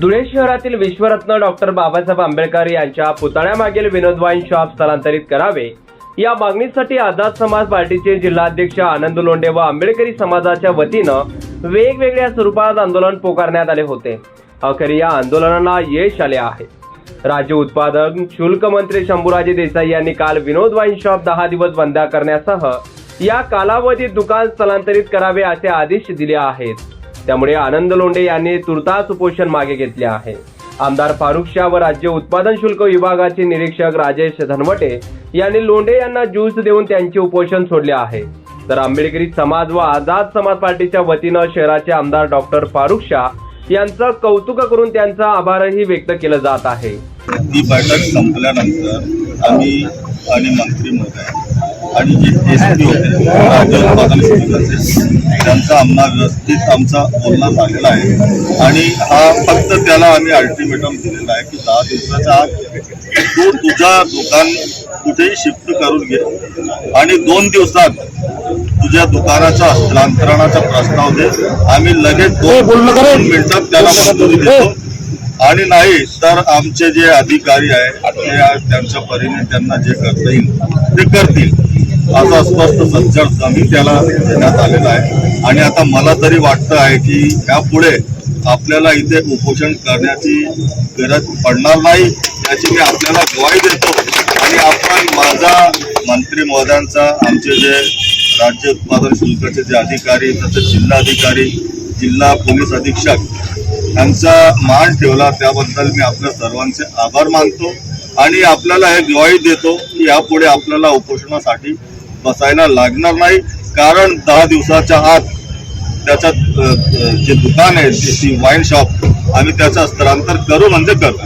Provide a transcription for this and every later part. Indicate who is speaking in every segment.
Speaker 1: धुळे शहरातील विश्वरत्न डॉक्टर बाबासाहेब आंबेडकर यांच्या पुतळ्यामागील विनोद wine shop स्थलांतरित करावे. या मागणीसाठी आझाद समाज पार्टीचे जिल्हाध्यक्ष आनंद लोंढे व आंबेडकरी समाजाच्या वतीनं वेगवेगळ्या स्वरूपात आंदोलन पुकारण्यात आले होते. अखेर या आंदोलनाला यश आले आहे. राज्य उत्पादन शुल्क मंत्री शंभूराजे देसाई यांनी काल विनोद वाईन शॉप दहा दिवस बंद करण्यासह या कालावधीत दुकान स्थलांतरित करावे असे आदेश दिले आहेत. त्यामुळे आनंद लोंढे यांनी तुर्तास उपोषण मागे घेतले आहे. आमदार फारुख शाह व राज्य उत्पादन शुल्क विभागाचे निरीक्षक राजेश धनवटे यांनी लोंढे यांना ज्यूस देऊन त्यांचे उपोषण सोडले आहे. तर आंबेडकरी समाज व आझाद समाज पार्टीच्या वतीनं शहराचे आमदार डॉक्टर फारुख शाह यांचं कौतुक करून त्यांचा आभारही व्यक्त केलं जात आहे.
Speaker 2: ही बैठक संपल्यानंतर आम्ही आणि मंत्री महोदय आणि जे एस पी होते त्यांचा आम्हाला व्यवस्थित आमचा बोलणं झालेला आहे. आणि हा फक्त त्याला आम्ही अल्टिमेटम दिलेला आहे की दहा दिवसाच्या आत तू तुझा दुकान कुठेही शिफ्ट करून घे. आणि दोन दिवसात तुझ्या दुकानाच्या हस्तांतरणाचा प्रस्ताव दे. आम्ही लगेच दोन दोन मिनिटात त्याला मंजुरी देतो. आणि नाही तर आमचे जे अधिकारी आहेत ते त्यांच्या परीने त्यांना जे करता येईल ते करतील. असा स्पष्ट सज्जड जमीन त्याला देण्यात आलेला आहे. आणि आता मला तरी वाटतं आहे की यापुढे आपल्याला इथे उपोषण करण्याची गरज पडणार नाही याची मी आपल्याला ग्वाही देतो. आणि आपण माझा मंत्री महोदयांचा आमचे जे राज्य उत्पादन शुल्काचे जे अधिकारी तसेच जिल्हाधिकारी जिल्हा पोलीस अधीक्षक यांचा मान ठेवला त्याबद्दल मी आपल्या सर्वांचे आभार मानतो. आणि आपल्याला हे ग्वाही देतो की यापुढे आपल्याला उपोषणासाठी बसायला लागणार नाही कारण दहा दिवसाच्या आत त्याच्यात जे दुकान आहे ती- वाईन शॉप आम्ही त्याचं स्थलांतर करू म्हणजे करू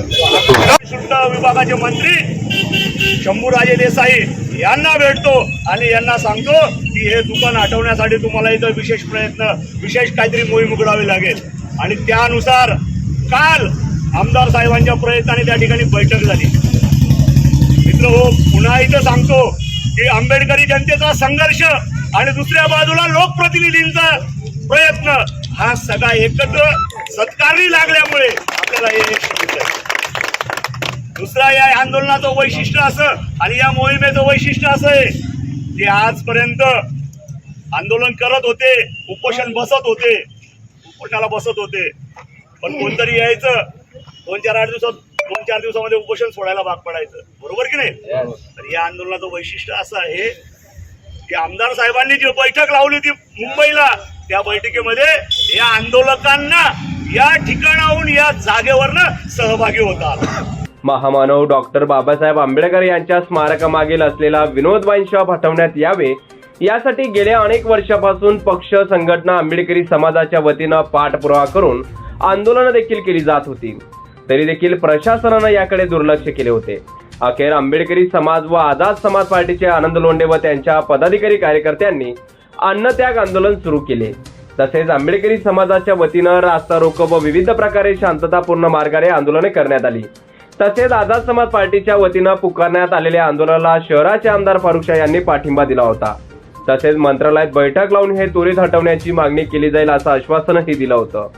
Speaker 3: विभागाचे मंत्री शंभूराजे देसाई यांना भेटतो आणि यांना सांगतो की हे दुकान हटवण्यासाठी तुम्हाला इथं विशेष प्रयत्न विशेष काहीतरी मोहीम उघडावी लागेल. आणि त्यानुसार काल आमदार साहेबांच्या प्रयत्नाने त्या ठिकाणी बैठक झाली. मित्र हो पुन्हा इथं सांगतो की आंबेडकरी जनतेचा संघर्ष आणि दुसऱ्या बाजूला लोकप्रतिनिधींचा प्रयत्न. हा सगळा एकत्र सत्कारणी लागल्यामुळे आपल्याला हे दुसरा या आंदोलनाचं वैशिष्ट्य असं आणि या मोहिमेचं वैशिष्ट्य असं आहे की आजपर्यंत आंदोलन करत होते उपोषण बसत होते. उपोषणाला बसत होते. पण कोणतरी यायचं दोन चार आठ दिवसात दोन चार दिवसामध्ये उपोषण सोडायला भाग पडायचं. बरोबर की नाही? तर या आंदोलनाचं वैशिष्ट्य असं आहे की आमदार साहेबांनी जी बैठक लावली होती मुंबईला त्या बैठकीमध्ये या आंदोलकांना या ठिकाणाहून या जागेवरनं सहभागी होतात.
Speaker 1: महामानव डॉक्टर बाबासाहेब आंबेडकर यांच्या स्मारकामागील असलेला विनोद वाईन शॉप हटवण्यात यावे. यासाठी गेल्या अनेक वर्षापासून पक्ष संघटना आंबेडकरी समाजाच्या वतीनं पाठपुरावा करून आंदोलनं देखील केली जात होती. तरी देखील प्रशासनानं याकडे दुर्लक्ष केले होते. अखेर आंबेडकरी समाज व आझाद समाज पार्टीचे आनंद लोंढे व त्यांच्या पदाधिकारी कार्यकर्त्यांनी अन्नत्याग आंदोलन सुरू केले. तसेच आंबेडकरी समाजाच्या वतीनं रास्ता रोको व विविध प्रकारे शांततापूर्ण मार्गाने आंदोलने करण्यात आली. तसेच आझाद समाज पार्टीच्या वतीनं पुकारण्यात आलेल्या आंदोलनाला शहराचे आमदार फारुख शाह यांनी पाठिंबा दिला होता. तसेच मंत्रालयात बैठक लावून हे त्वरित हटवण्याची मागणी केली जाईल असं आश्वासनही दिलं होतं.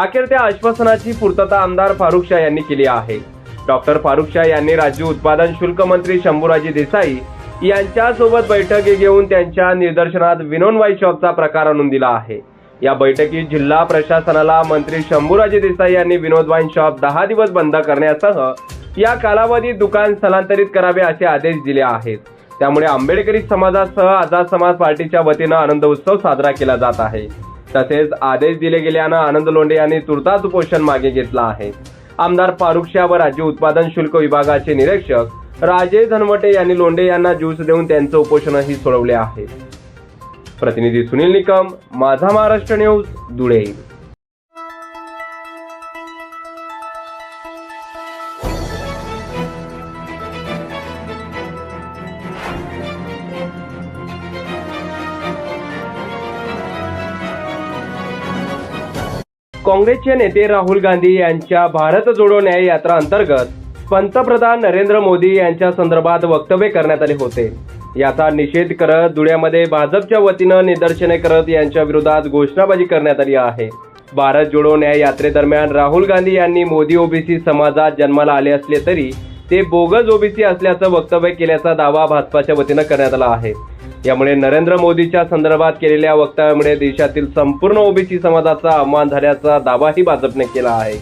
Speaker 1: अखेर त्या आश्वासनाची पूर्तता आमदार फारुख शाह यांनी केली आहे. डॉक्टर फारुख शाह यांनी राज्य उत्पादन शुल्क मंत्री शंभूराजी देसाई यांच्यासोबत बैठक घेऊन त्यांच्या निदर्शनात विनोन वाई शॉपचा प्रकार आणून दिला आहे. या बैठकीत जिल्हा प्रशासनाला मंत्री शंभूराजे देसाई यांनी विनोद वाईन शॉप दहा दिवस बंद करण्यासह या कालावधीत दुकान स्थलांतरित करावे असे आदेश दिले आहेत. त्यामुळे आंबेडकरी समाजासह आझाद समाज पार्टीच्या वतीनं आनंद उत्सव साजरा केला जात आहे. तसेच आदेश दिले गेल्यानं आनंद लोंढे यांनी तुर्तास उपोषण मागे घेतलं आहे. आमदार फारुख शाह व राज्य उत्पादन शुल्क विभागाचे निरीक्षक राजे धनवटे यांनी लोंढे यांना ज्यूस देऊन त्यांचं उपोषणही सोडवले आहे. प्रतिनिधी सुनील निकम माझा महाराष्ट्र न्यूज धुळे. काँग्रेसचे नेते राहुल गांधी यांच्या भारत जोडो न्याय यात्रा अंतर्गत पंतप्रधान नरेंद्र मोदी यांच्या संदर्भात वक्तव्य करण्यात आले होते. याचा निषेध करत धुळ्यामध्ये भाजपच्या वतीनं निदर्शने करत यांच्या विरोधात घोषणाबाजी करण्यात आली आहे. भारत जोडो न्याय यात्रेदरम्यान राहुल गांधी यांनी मोदी ओबीसी समाजात जन्माला आले असले तरी ते बोगस ओबीसी असल्याचं वक्तव्य केल्याचा दावा भाजपाच्या वतीनं करण्यात आला आहे. यामुळे नरेंद्र मोदीच्या संदर्भात केलेल्या वक्तव्यामुळे देशातील संपूर्ण ओबीसी समाजाचा अवमान झाल्याचा दावाही भाजपने केला आहे.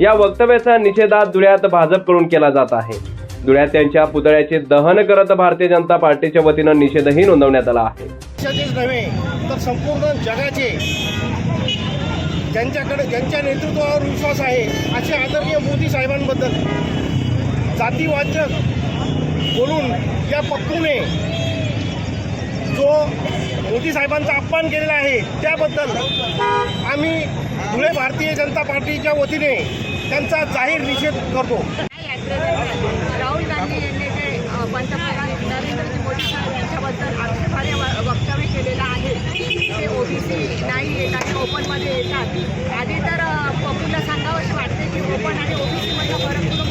Speaker 1: या वक्तव्याचा निषेधात धुळ्यात भाजपकडून केला जात आहे. धुळ्यात त्यांच्या पुतळ्याचे दहन करत भारतीय जनता पार्टीच्या वतीनं निषेधही नोंदवण्यात आला आहे.
Speaker 4: तर संपूर्ण जगाचे ज्यांच्याकडे ज्यांच्या नेतृत्वावर विश्वास आहे असे आदरणीय मोदी साहेबांबद्दल. जातीवाचक बोलून या पप्पूने जो मोदी साहेबांचा अपमान केलेला आहे त्याबद्दल आम्ही धुळे भारतीय जनता पार्टीच्या वतीने त्यांचा जाहीर निषेध करतो.
Speaker 5: राहुल गांधी यांनी जे पंतप्रधान नरेंद्र मोदी साहेब यांच्याबद्दल आक्षेपार्ह वक्तव्य केलेलं आहे ते ओबीसी नाही येतात ते ओपनमध्ये येतात. आधी तर अ, पप्पूला सांगावंशी वाटते की ओपन आणि ओबीसीमधला फरक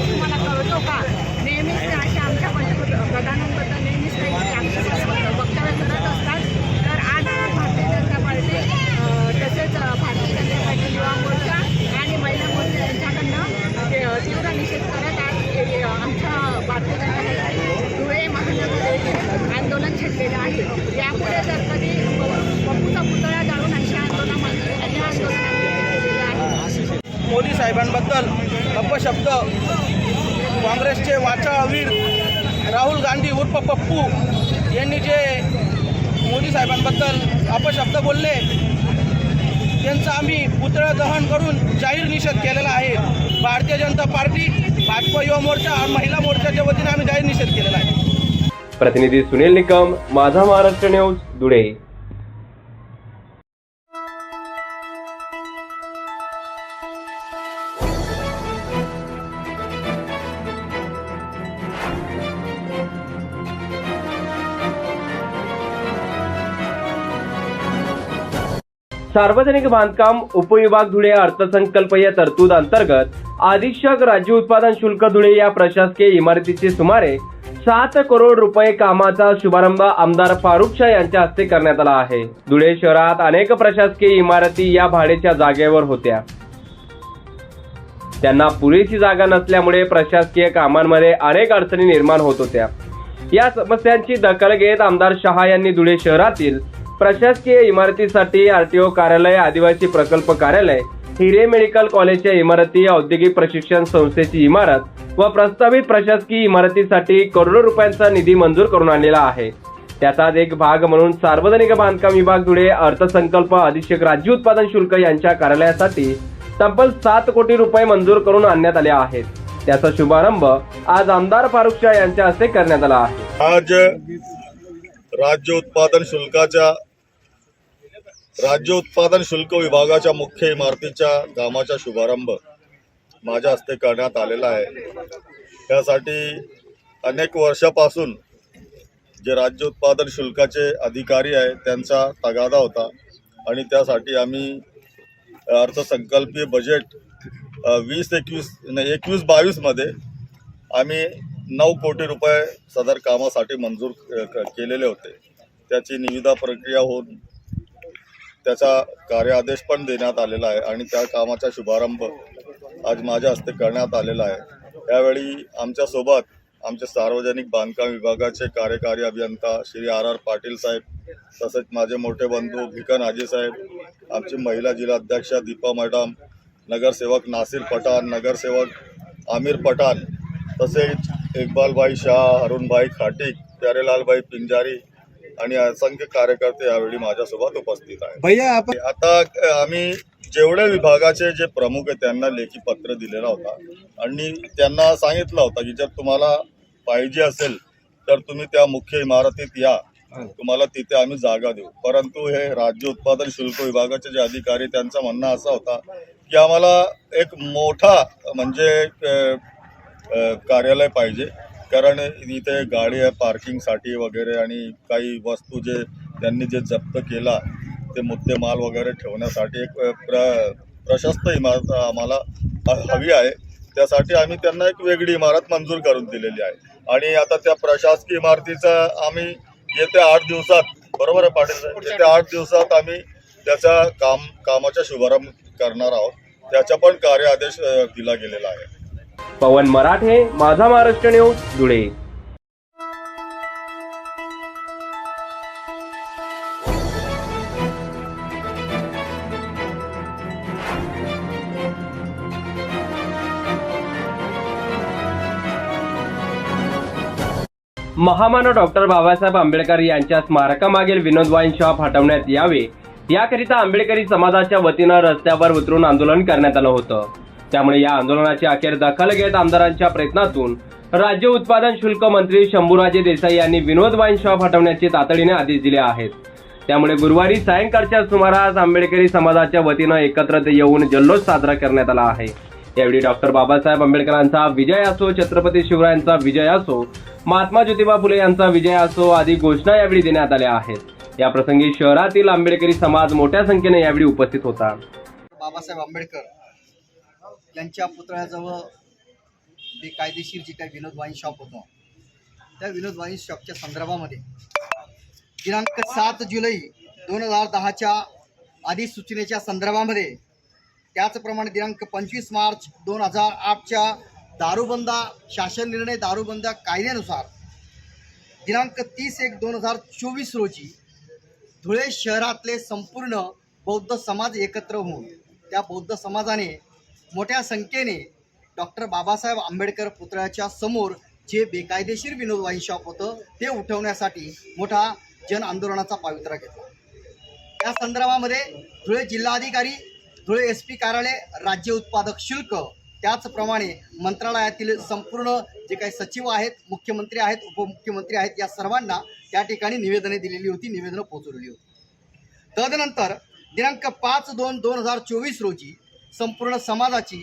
Speaker 5: तुला का? नेहमीच अशा आमच्या पंतप्रधानांबद्दल नेहमीच काही वक्तव्य करत असतात तर आज भारतीय जनता पार्टी अ, तसेच अ, भारतीय जनता पार्टी युवा मोर्चा आणि महिला मोर्चा यांच्याकडनं ते, अ, तीव्र निषेध करत आज हे, अ, आमच्या भारतीय जनता पार्टी धुळे महानगर येथे आंदोलन छेडलेलं आहे यापुढे जर कधी पप्पूचा पुतळा जाळून अशा आंदोलनामध्ये अशा आंदोलनामध्ये केलेलं आहे
Speaker 4: मोदी साहेबांबद्दल अपशब्द काँग्रेसचे वाचाळवीर राहुल गांधी उर्फ पप्पू यांनी जे मोदी साहेबांबद्दल अपशब्द बोलले त्यांचं आम्ही पुतळा दहन करून जाहीर निषेध केलेला आहे. भारतीय जनता पार्टी भाजप युवा मोर्चा आणि महिला मोर्चाच्या वतीने आम्ही जाहीर निषेध केलेला आहे.
Speaker 1: प्रतिनिधी सुनील निकम माझा महाराष्ट्र न्यूज धुळे. सार्वजनिक बांधकाम उपविभाग धुळे अर्थसंकल्पीय तरतूद अंतर्गत अधीक्षक राज्य उत्पादन शुल्क धुळे या प्रशासकीय इमारतीचे सुमारे सात करोड रुपये कामाचा शुभारंभ आमदार फारुख शाह यांच्या हस्ते करण्यात आला आहे. धुळे शहरात अनेक प्रशासकीय इमारती या भाडेच्या जागेवर होत्या. त्यांना पुरेशी जागा नसल्यामुळे प्रशासकीय कामांमध्ये अनेक अडचणी निर्माण होत होत्या. या समस्यांची दखल घेत आमदार शहा यांनी धुळे शहरातील प्रशासकीय इमारतीसाठी आरटीओ कार्यालय आदिवासी प्रकल्प कार्यालय हिरे मेडिकल कॉलेजच्या इमारती औद्योगिक प्रशिक्षण संस्थेची इमारत व प्रस्तावित प्रशासकीय इमारतीसाठी करोडो रुपयांचा निधी मंजूर करून आणलेला आहे. त्याचाच एक भाग म्हणून सार्वजनिक बांधकाम विभाग धुळे अर्थसंकल्प अधीक्षक राज्य उत्पादन शुल्क यांच्या कार्यालयासाठी तब्बल सात कोटी रुपये मंजूर करून आणण्यात आले आहेत. त्याचा शुभारंभ आज आमदार फारुख शाह यांच्या हस्ते करण्यात आला आहे.
Speaker 2: आज राज्य उत्पादन शुल्काच्या राज्य उत्पादन शुल्क विभागाच्या मुख्य इमारतीच्या कामाचा शुभारंभ माझ्या हस्ते करण्यात आलेला आहे. त्यासाठी अनेक वर्षापासून जे राज्य उत्पादन शुल्काचे अधिकारी आहेत त्यांचा तगादा होता आणि त्यासाठी आम्ही अर्थसंकल्पीय बजेट वीस एकवीस नाही एकवीस बावीसमध्ये आम्ही नऊ कोटी रुपये सदर कामासाठी मंजूर क- क- केलेले होते. त्याची निविदा प्रक्रिया होऊन त्याचा कार्यादेश पण देण्यात आलेला आहे आणि त्या कामाचा शुभारंभ आज माझ्या हस्ते करण्यात आलेला आहे. त्यावेळी आमच्यासोबत आमचे सार्वजनिक बांधकाम विभागाचे कार्यकारी अभियंता श्री आर आर पाटील साहेब तसेच माझे मोठे बंधू भिकन आजी साहेब आमची महिला जिल्हाध्यक्षा दीपा मॅडम नगरसेवक नासिर पठाण नगरसेवक आमिर पठाण तसेच इकबालभाई शाह अरुणभाई खाटिक प्यारेलालभाई पिंजारी आणि असंख्य कार्यकर्ते यावेळी माझ्यासोबत उपस्थित आहेत.
Speaker 4: भैया आपण
Speaker 2: आता आम्ही जेवढे विभागाचे जे प्रमुख आहे त्यांना लेखी पत्र दिलेला होता. आणि त्यांना सांगितलं होतं की जर तुम्हाला पाहिजे असेल तर तुम्ही त्या मुख्य इमारतीत या. तुम्हाला तिथे आम्ही जागा देऊ. परंतु हे राज्य उत्पादन शुल्क विभागाचे जे अधिकारी त्यांचं म्हणणं असं होता की आम्हाला एक मोठा म्हणजे कार्यालय पाहिजे. कारण इथे गाडी आहे पार्किंगसाठी वगैरे आणि काही वस्तू जे त्यांनी जे जप्त केला ते मुद्देमाल वगैरे ठेवण्यासाठी एक प्र प्रशस्त इमारत आम्हाला ह- हवी आहे. त्यासाठी आम्ही त्यांना एक वेगळी इमारत मंजूर करून दिलेली आहे. आणि आता त्या प्रशासकीय इमारतीचा आम्ही येत्या आठ दिवसात बरोबर आहे पाटील येत्या आठ दिवसात आम्ही त्याचा काम कामाचा शुभारंभ करणार आहोत. त्याचा पण कार्य आदेश दिला गेलेला आहे.
Speaker 1: पवन मराठे माझा महाराष्ट्र न्यूज धुळे. महामानव डॉक्टर बाबासाहेब आंबेडकर यांच्या स्मारकामागील विनोद वाईन शॉप हटवण्यात यावे याकरिता आंबेडकरी समाजाच्या वतीनं रस्त्यावर उतरून आंदोलन करण्यात आलं होतं. त्यामुळे या आंदोलनाची अखेर दखल घेत आमदारांच्या प्रयत्नातून राज्य उत्पादन शुल्क मंत्री शंभूराजे देसाई यांनी विनोद वाईन शॉप हटवण्याचे तातडीने आदेश दिले आहेत. त्यामुळे गुरुवारी सायंकाळच्या सुमारास आंबेडकरी समाजाच्या वतीनं एकत्र येऊन जल्लोष साजरा करण्यात आला आहे. यावेळी डॉक्टर बाबासाहेब आंबेडकरांचा विजय असो छत्रपती शिवरायांचा विजय असो महात्मा ज्योतिबा फुले यांचा विजय असो आदी घोषणा यावेळी देण्यात आल्या आहेत. या प्रसंगी शहरातील आंबेडकरी समाज मोठ्या संख्येने यावेळी उपस्थित होता.
Speaker 6: बाबासाहेब आंबेडकर यांच्या पुतळ्याजवळ बेकायदेशीर जे काही विनोद वाईन शॉप होतं त्या विनोद वाईन शॉपच्या संदर्भामध्ये दिनांक सात जुलै दोन हजार दहाच्या अधिसूचनेच्या संदर्भामध्ये त्याचप्रमाणे दिनांक पंचवीस मार्च दोन हजार आठच्या दारूबंदा शासन निर्णय दारूबंदा कायद्यानुसार दिनांक तीस एक दोन हजार चोवीस रोजी धुळे शहरातले संपूर्ण बौद्ध समाज एकत्र होऊन त्या बौद्ध समाजाने मोठ्या संख्येने डॉक्टर बाबासाहेब आंबेडकर पुतळ्याच्या समोर जे बेकायदेशीर विनोद वाईन शॉप होतं ते उठवण्यासाठी मोठा जन आंदोलनाचा पावित्रा घेतला. या संदर्भामध्ये धुळे जिल्हाधिकारी धुळे एस पी कार्यालय राज्य उत्पादक शुल्क त्याचप्रमाणे मंत्रालयातील संपूर्ण जे काही सचिव आहेत मुख्यमंत्री आहेत उपमुख्यमंत्री आहेत या सर्वांना त्या ठिकाणी निवेदने दिलेली होती निवेदनं पोहोचवलेली होती. तदनंतर दिनांक पाच दोन दोन हजार चोवीस रोजी संपूर्ण समाजाची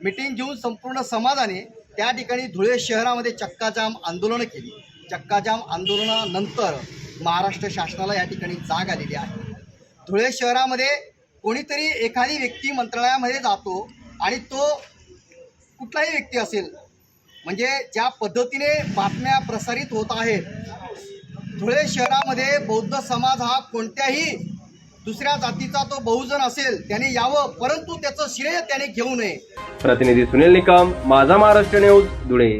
Speaker 6: मिटिंग घेऊन संपूर्ण समाजाने त्या ठिकाणी धुळे शहरामध्ये चक्काजाम आंदोलनं केली. चक्काजाम आंदोलनानंतर महाराष्ट्र शासनाला या ठिकाणी जाग आलेली आहे. धुळे शहरामध्ये कोणीतरी एखादी व्यक्ती मंत्रालयामध्ये जातो आणि तो कुठलाही व्यक्ती असेल म्हणजे ज्या पद्धतीने बातम्या प्रसारित होत आहेत धुळे शहरामध्ये बौद्ध समाज हा कोणत्याही दुसऱ्या जातीचा तो बहुजन असेल त्याने यावं परंतु त्याचं श्रेय त्याने घेऊ नये.
Speaker 1: प्रतिनिधी सुनील निकम माझा महाराष्ट्र न्यूज धुळे.